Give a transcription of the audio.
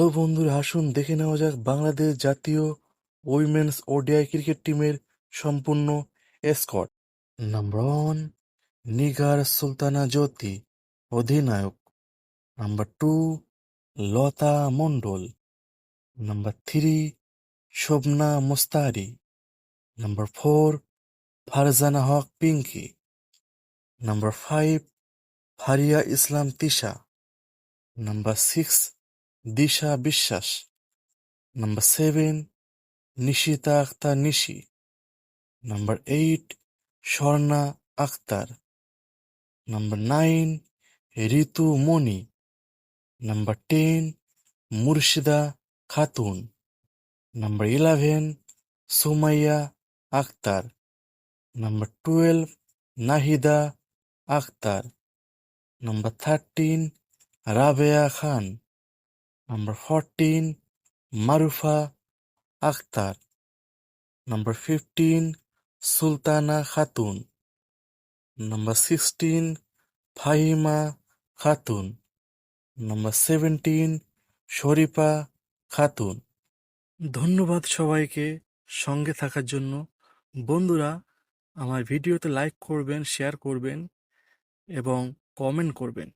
Hello বন্ধুরা, আসুন দেখে নেওয়া যাক বাংলাদেশ জাতীয় উইমেন্স ওডিআই ক্রিকেট টিমের সম্পূর্ণ squad number one Nigar Sultana Jyoti, অধিনায়ক। Number two Lata Mondal. Number three Shobhana Mostary. Number four Farzana Haque Pinky. Number five Fariha Islam Trisha. Number six Disha Biswas. Number seven Nishita Akter Nishi number eight Swarna Akter number nine Ritu Moni number ten Murshida Khatun number eleven Sumaiya Akter number twelve Nahida Akter number thirteen Rabeya Khan number fourteen Marufa Akter number fifteen Sultana Khatun number sixteen Fahima Khatun number seventeen Sharifa Khatun ধন্যবাদ সবাইকে সঙ্গে থাকার জন্য। বন্ধুরা, আমার ভিডিওতে like করবেন share করবেন এবং কমেন্ট করবেন।